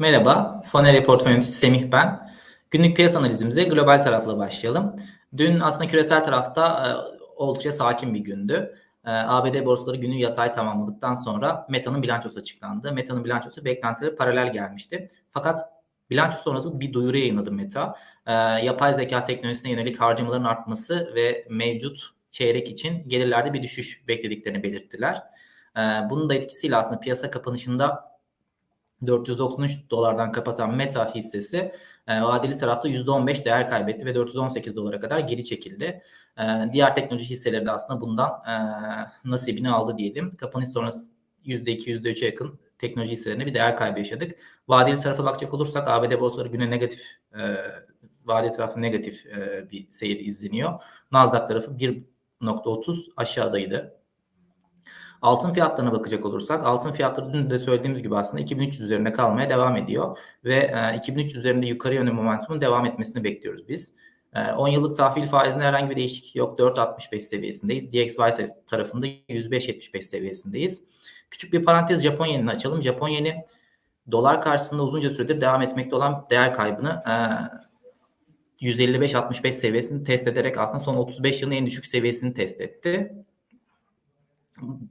Merhaba, Fonere Portföy Semih ben. Günlük piyasa analizimize global tarafla başlayalım. Dün aslında küresel tarafta e, oldukça sakin bir gündü. E, ABD borsaları günü yatay tamamladıktan sonra Meta'nın bilançosu açıklandı. Meta'nın bilançosu beklentilere paralel gelmişti. Fakat bilanço sonrası bir duyuru yayınladı Meta. E, yapay zeka teknolojisine yönelik harcamaların artması ve mevcut çeyrek için gelirlerde bir düşüş beklediklerini belirttiler. Bunun da etkisiyle aslında piyasa kapanışında 493 dolardan kapatan Meta hissesi e, vadeli tarafta %15 değer kaybetti ve 418 dolara kadar geri çekildi. E, diğer teknoloji hisseleri de aslında bundan e, nasibini aldı diyelim. Kapanış sonrası %2, %3'e yakın teknoloji hisselerine bir değer kaybı yaşadık. Vadeli tarafa bakacak olursak ABD borsaları güne negatif, vadeli tarafta negatif bir seyir izleniyor. Nasdaq tarafı 1.30 aşağıdaydı. Altın fiyatlarına bakacak olursak altın fiyatları dün de söylediğimiz gibi aslında 2300 üzerinde kalmaya devam ediyor ve e, 2300 üzerinde yukarı yönlü momentumun devam etmesini bekliyoruz biz. E, 10 yıllık tahvil faizinde herhangi bir değişiklik yok. 4.65 seviyesindeyiz. DXY tarafında 105.75 seviyesindeyiz. Küçük bir parantez Japon yenini açalım. Japon yeni dolar karşısında uzunca süredir devam etmekte olan değer kaybını e, 155-65 seviyesini test ederek aslında son 35 yılın en düşük seviyesini test etti.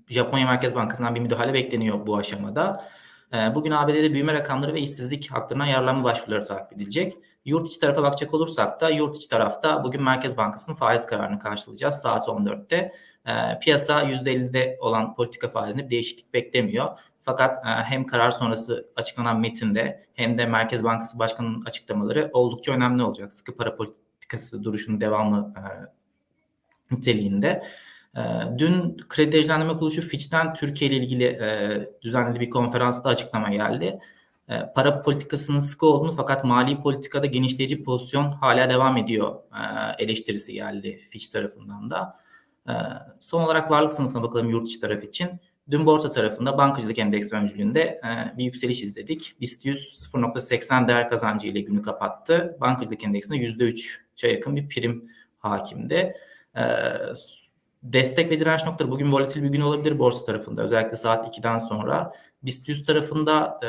Japonya Merkez Bankası'ndan bir müdahale bekleniyor bu aşamada. Ee, bugün ABD'de büyüme rakamları ve işsizlik haklarından yararlanma başvuruları takip edilecek. Yurt içi tarafa bakacak olursak da yurt içi tarafta bugün Merkez Bankası'nın faiz kararını karşılayacağız saat 14'te. Ee, piyasa %50'de olan politika faizinde bir değişiklik beklemiyor. Fakat e, hem karar sonrası açıklanan metinde hem de Merkez Bankası Başkanı'nın açıklamaları oldukça önemli olacak. Sıkı para politikası duruşunun devamlı e, niteliğinde. Ee, dün Kredi Derecelendirme Kuruluşu Fitch'ten Türkiye ile ilgili e, düzenlediği bir konferansta açıklama geldi. E, para politikasının sıkı olduğunu fakat mali politikada genişleyici pozisyon hala devam ediyor e, eleştirisi geldi Fitch tarafından da. E, son olarak varlık sınıfına bakalım yurt içi taraf için. Dün borsa tarafında bankacılık endeksi öncülüğünde e, bir yükseliş izledik. BIST 100 0.80 değer kazancı ile günü kapattı. Bankacılık endeksinde %3'e yakın bir prim hakimde. E, destek ve direnç noktaları bugün volatil bir gün olabilir borsa tarafında özellikle saat 2'den sonra. BIST 100 tarafında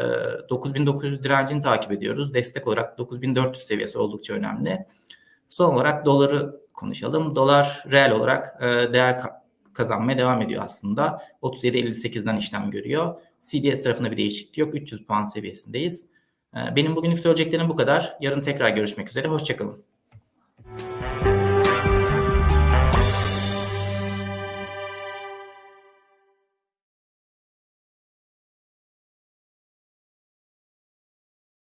e, 9900 direncini takip ediyoruz. Destek olarak 9400 seviyesi oldukça önemli. Son olarak doları konuşalım. Dolar reel olarak e, değer kazanmaya devam ediyor aslında. 37.58'den işlem görüyor. CDS tarafında bir değişiklik yok. 300 puan seviyesindeyiz. E, benim bugünlük söyleyeceklerim bu kadar. Yarın tekrar görüşmek üzere. Hoşçakalın.